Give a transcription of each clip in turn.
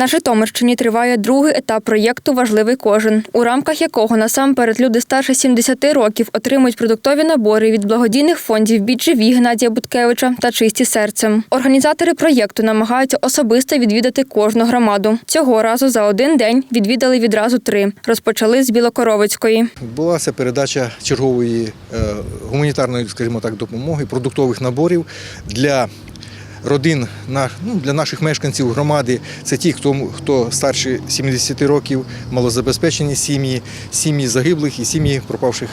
На Житомирщині триває другий етап проєкту Важливий кожен, у рамках якого насамперед люди старше 70 років отримують продуктові набори від благодійних фондів «Біджеві» Геннадія Буткевича та Чисті серцем. Організатори проєкту намагаються особисто відвідати кожну громаду. Цього разу за один день відвідали відразу три. Розпочали з Білокоровицької. Відбулася передача чергової е, гуманітарної, скажімо так, допомоги, продуктових наборів для родин на, ну, для наших мешканців громади. Це ті, хто, хто старше 70 років, малозабезпечені сім'ї, сім'ї загиблих і сім'ї пропавших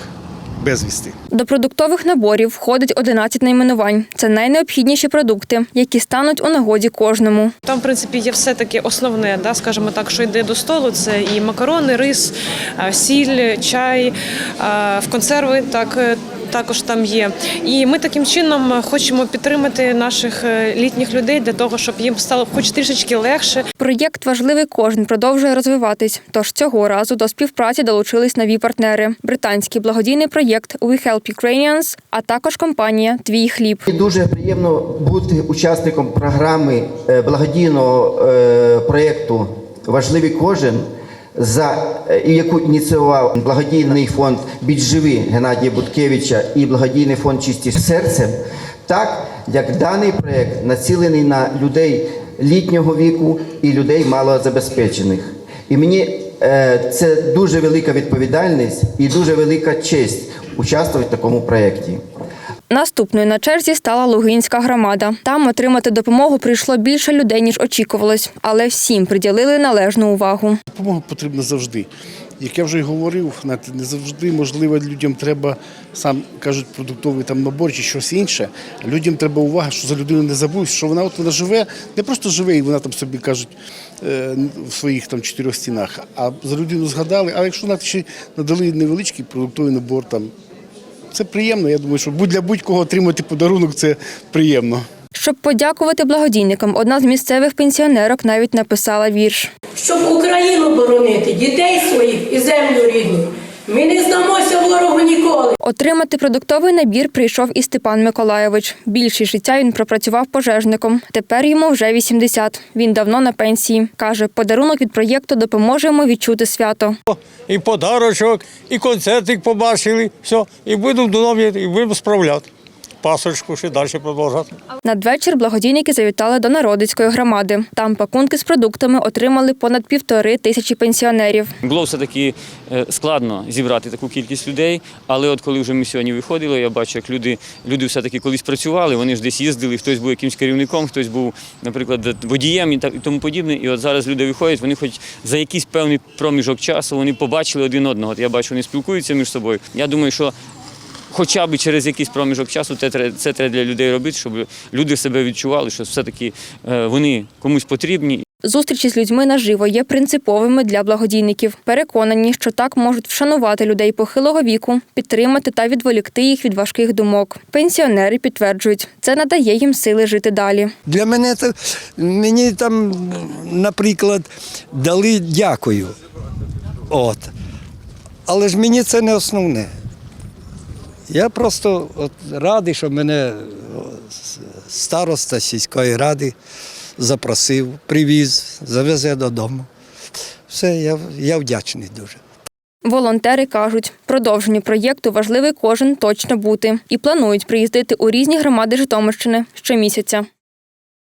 безвісти. До продуктових наборів входить 11 найменувань. Це найнеобхідніші продукти, які стануть у нагоді кожному. Там, в принципі, є все таки основне, да, скажімо так, що йде до столу. Це і макарони, рис, сіль, чай, в консерви так. Е, Також там є, і ми таким чином хочемо підтримати наших е, літніх людей для того, щоб їм стало хоч трішечки легше. Проєкт важливий кожен продовжує розвиватись. Тож цього разу до співпраці долучились нові партнери: британський благодійний проєкт We Help Ukrainians, а також компанія Твій хліб. І Дуже приємно бути учасником програми е, благодійного е, проєкту Важливий кожен, за яку ініціював благодійний фонд «Бідживи» Геннадія Буткевича і благодійний фонд Чисті серцем, так як даний проєкт націлений на людей літнього віку і людей малозабезпечених. І мені е, це дуже велика відповідальність і дуже велика честь участвувати в такому проєкті. Наступною на черзі стала Лугинська громада. Там отримати допомогу прийшло більше людей, ніж очікувалось, але всім приділили належну увагу. Допомога потрібна завжди. Як я вже й говорив, не завжди можливо людям треба сам кажуть продуктовий там набор чи щось інше. Людям треба увага, що за людину не забудь, що вона от вона живе, не просто живе, і вона там собі кажуть е, в своїх там чотирьох стінах, а за людину згадали. А якщо навіть ще надали невеличкий продуктовий набор, там це приємно. Я думаю, що будь для будь-кого отримати подарунок це приємно. Щоб подякувати благодійникам, одна з місцевих пенсіонерок навіть написала вірш. щоб Україну боронити, дітей своїх і землю рідну. Ми не здамося ворогу ніколи. Отримати продуктовий набір прийшов і Степан Миколайович. Більшість життя він пропрацював пожежником. Тепер йому вже 80. Він давно на пенсії. Каже, подарунок від проєкту допоможе йому відчути свято. і подарочок, і концертик побачили, все, і будемо домові, і будемо справляти. Пасочку ще далі продовжувати. Надвечір благодійники завітали до Народицької громади. Там пакунки з продуктами отримали понад півтори тисячі пенсіонерів. Було все-таки е, складно зібрати таку кількість людей, але от коли вже ми сьогодні виходили, я бачу, як люди, люди все-таки колись працювали, вони ж десь їздили, хтось був якимсь керівником, хтось був, наприклад, водієм і і тому подібне. І от зараз люди виходять, вони хоч за якийсь певний проміжок часу вони побачили один одного. От я бачу, вони спілкуються між собою. Я думаю, що хоча б через якийсь проміжок часу це, тре- це треба для людей робити, щоб люди себе відчували, що все-таки е, вони комусь потрібні. Зустрічі з людьми наживо є принциповими для благодійників. Переконані, що так можуть вшанувати людей похилого віку, підтримати та відволікти їх від важких думок. Пенсіонери підтверджують, це надає їм сили жити далі. Для мене це мені там, наприклад, дали дякую. От. Але ж мені це не основне. Я просто от радий, що мене староста сільської ради запросив, привіз, завезе додому. Все, я, я вдячний дуже. Волонтери кажуть, продовженню проєкту важливий кожен точно бути і планують приїздити у різні громади Житомирщини щомісяця.